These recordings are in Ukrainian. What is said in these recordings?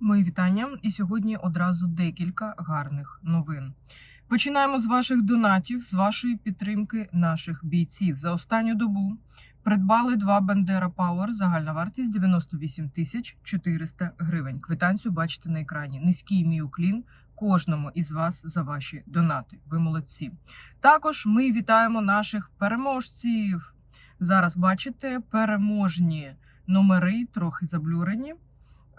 Мої вітання. І сьогодні одразу декілька гарних новин. Починаємо з ваших донатів, з вашої підтримки наших бійців. За останню добу придбали два Бандера Power, загальна вартість 98 тисяч 400 гривень. Квитанцію бачите на екрані. Низький мій уклін кожному із вас за ваші донати. Ви молодці. Також ми вітаємо наших переможців. Зараз бачите переможні номери, трохи заблюрені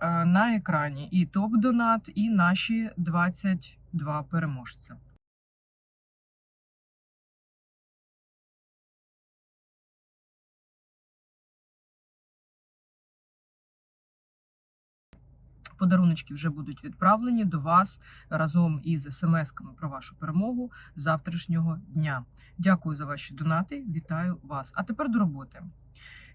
на екрані. І топ-донат, і наші 22 переможця. Подаруночки вже будуть відправлені до вас разом із смс-ками про вашу перемогу завтрашнього дня. Дякую за ваші донати. Вітаю вас. А тепер до роботи.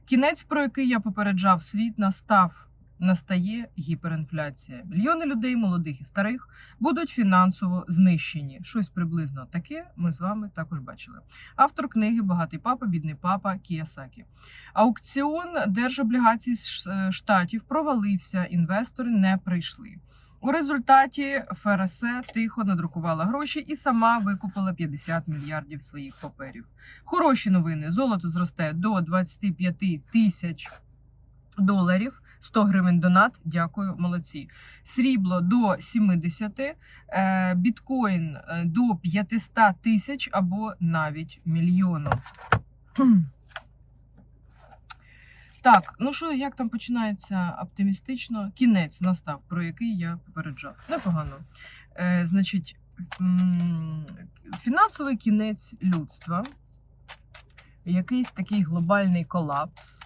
Кінець, про який я попереджав світ, настав. Настає гіперінфляція. Мільйони людей, молодих і старих, будуть фінансово знищені. Щось приблизно таке ми з вами також бачили. Автор книги Багатий папа, бідний папа Кіясакі. Аукціон держоблігацій Ш- штатів провалився. Інвестори не прийшли. У результаті ФРС тихо надрукувала гроші і сама викупила 50 мільярдів своїх паперів. Хороші новини: золото зросте до 25 тисяч доларів. 100 гривень донат. Дякую, молодці. Срібло до 70, е, біткоін е, до 500 тисяч або навіть мільйону. Так, ну що, як там починається оптимістично? Кінець настав, про який я попереджав. Непогано. Е, значить, фінансовий кінець людства, якийсь такий глобальний колапс.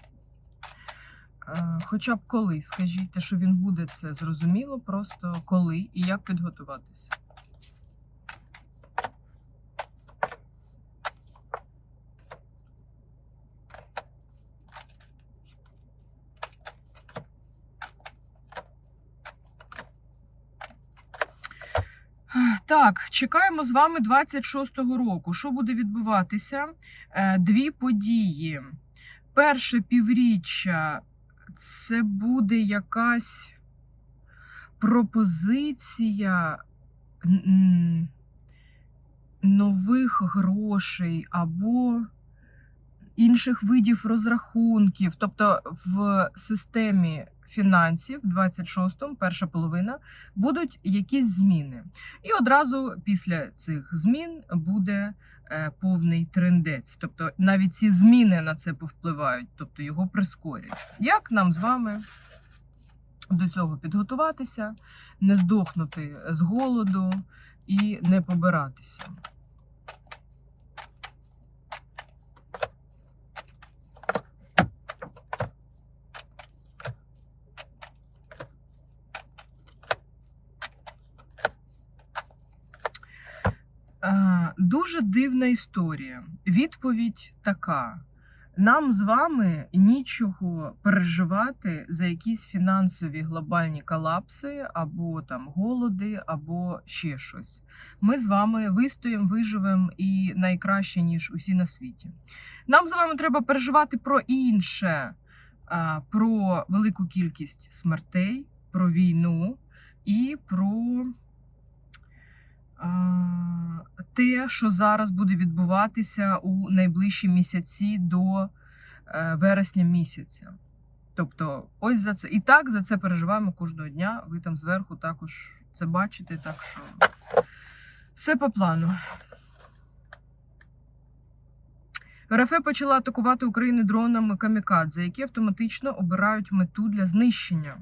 Е, Хоча б коли, скажіть, що він буде, це зрозуміло, просто коли і як підготуватися. Так, чекаємо з вами 26-го року. Що буде відбуватися? Е, Дві події. Перше півріччя це буде якась пропозиція нових грошей або інших видів розрахунків. Тобто в системі фінансів 26-му, перша половина, будуть якісь зміни. І одразу після цих змін буде повний трендець. Тобто навіть ці зміни на це повпливають, тобто його прискорять. Як нам з вами до цього підготуватися, не здохнути з голоду і не побиратися? Е, Дуже дивна історія. Відповідь така: нам з вами нічого переживати за якісь фінансові глобальні колапси, або там голоди, або ще щось. Ми з вами вистоїмо, виживемо і найкраще, ніж усі на світі. Нам з вами треба переживати про інше, про велику кількість смертей, про війну і про те, що зараз буде відбуватися у найближчі місяці до е, вересня місяця. Тобто, ось за це. І так за це переживаємо кожного дня. Ви там зверху також це бачите, так що все по плану. РФ почала атакувати Україну дронами камікадзе, які автоматично обирають мету для знищення.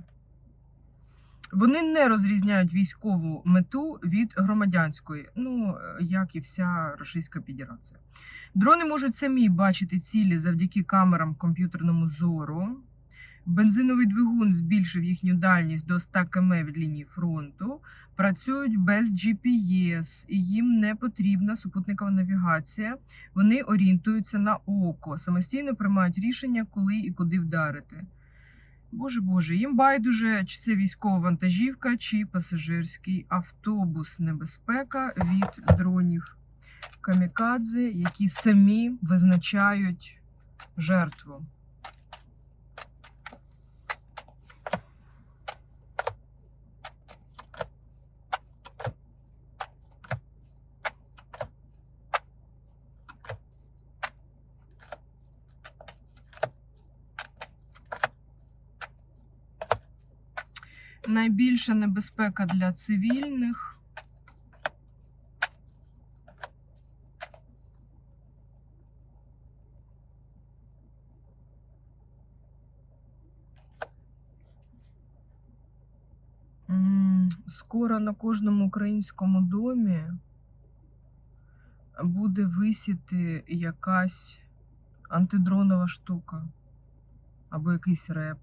Вони не розрізняють військову мету від громадянської, ну як і вся Російська Федерація. Дрони можуть самі бачити цілі завдяки камерам комп'ютерному зору. Бензиновий двигун збільшив їхню дальність до 100 км від лінії фронту. Працюють без GPS, і їм не потрібна супутникова навігація. Вони орієнтуються на око, самостійно приймають рішення, коли і куди вдарити. Боже Боже, їм байдуже, чи це військова вантажівка, чи пасажирський автобус. Небезпека від дронів камікадзе, які самі визначають жертву. Найбільша небезпека для цивільних. Скоро на кожному українському домі буде висіти якась антидронова штука, або якийсь реп,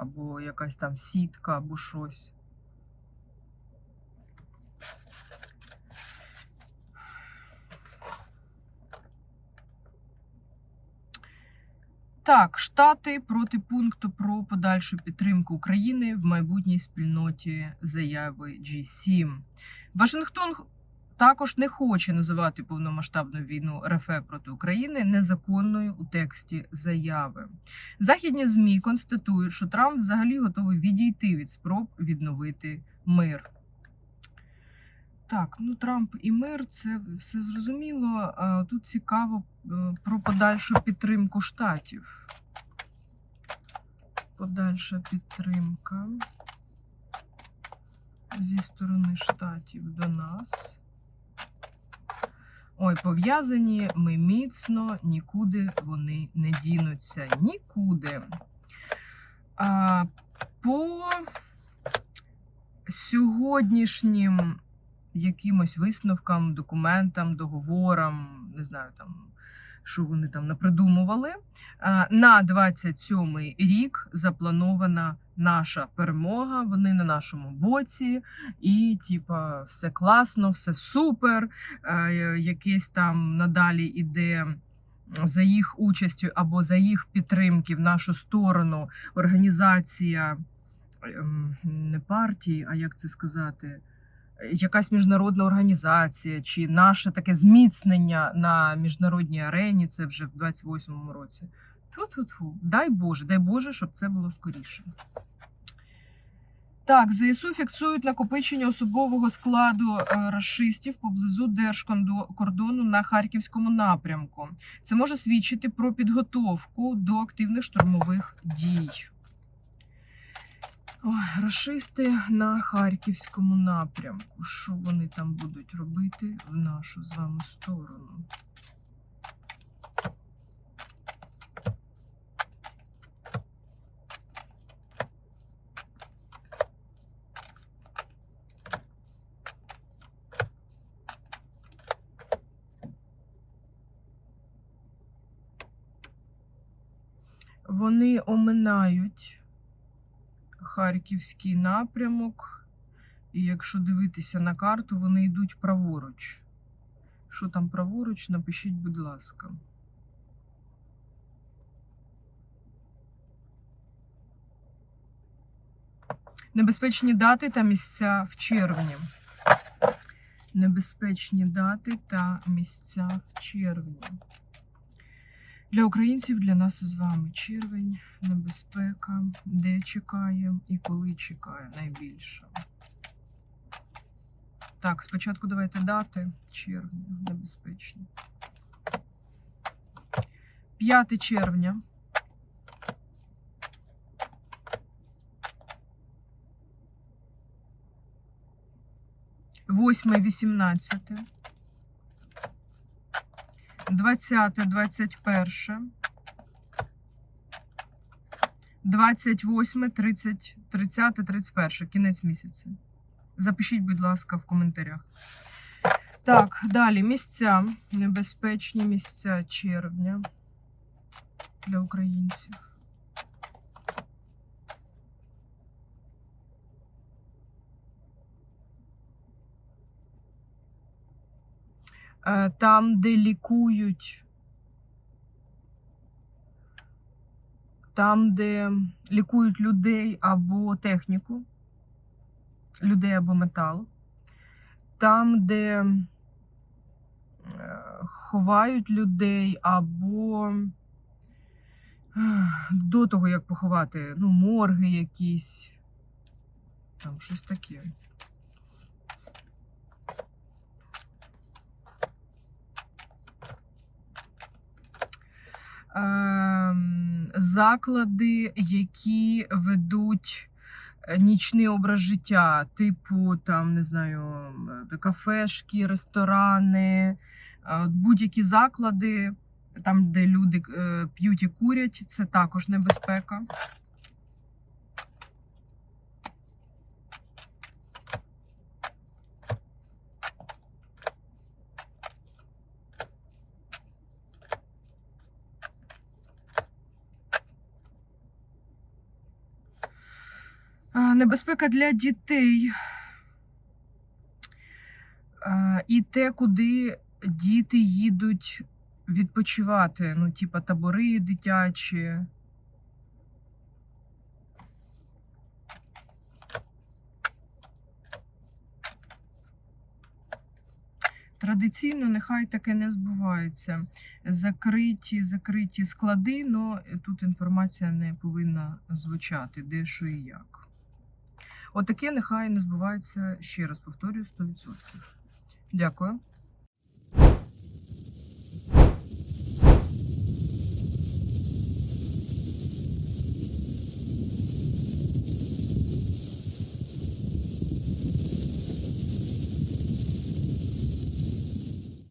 або якась там сітка, або щось. Так, Штати проти пункту про подальшу підтримку України в майбутній спільноті заяви G7. Вашингтон також не хоче називати повномасштабну війну РФ проти України незаконною у тексті заяви. Західні змі констатують, що Трамп взагалі готовий відійти від спроб відновити мир. Так, ну Трамп і мир, це все зрозуміло. Тут цікаво е, про подальшу підтримку штатів. Подальша підтримка зі сторони штатів до нас. Ой, пов'язані ми міцно, нікуди вони не дінуться. Нікуди. А, по сьогоднішнім якимось висновкам, документам, договорам, не знаю там, що вони там напридумували. На 27-й рік запланована наша перемога. Вони на нашому боці, і, типа, все класно, все супер. Якесь там надалі іде. За їх участю або за їх підтримки в нашу сторону організація ем, не партії, а як це сказати, якась міжнародна організація чи наше таке зміцнення на міжнародній арені. Це вже в 28-му році. Тьфу-тьфу-тьфу. Дай Боже, дай Боже, щоб це було скоріше. Так, ЗСУ фіксують накопичення особового складу е, рашистів поблизу держкордону на харківському напрямку. Це може свідчити про підготовку до активних штурмових дій. Ой, рашисти на харківському напрямку. Що вони там будуть робити в нашу з вами сторону? Вони оминають харківський напрямок, і якщо дивитися на карту, вони йдуть праворуч. Що там праворуч, напишіть, будь ласка. Небезпечні дати та місця в червні. Небезпечні дати та місця в червні. Для українців, для нас з вами червень, небезпека, де чекає і коли чекає найбільше. Так, спочатку давайте дати червня, небезпечні. 5 червня. Восьме, вісімнадцяте. 20, 21, 28, 30, 30, 31. Кінець місяця. Запишіть, будь ласка, в коментарях. Так, далі місця. Небезпечні місця червня для українців. Там, де лікують, там, де лікують людей або техніку, людей або метал, там, де е, ховають людей або е, до того, як поховати, ну, морги якісь, там щось таке. Заклади, які ведуть е, нічний образ життя, типу там, не знаю, е, кафешки, ресторани, е, будь-які заклади, там, де люди п'ють і курять, це також небезпека. Е, Небезпека для дітей. І те, куди діти їдуть відпочивати. Ну, типа табори дитячі. Традиційно нехай таке не збувається. Закриті, закриті склади, але тут інформація не повинна звучати, де що і як. Отаке нехай не збувається ще раз повторюю 100%. Дякую.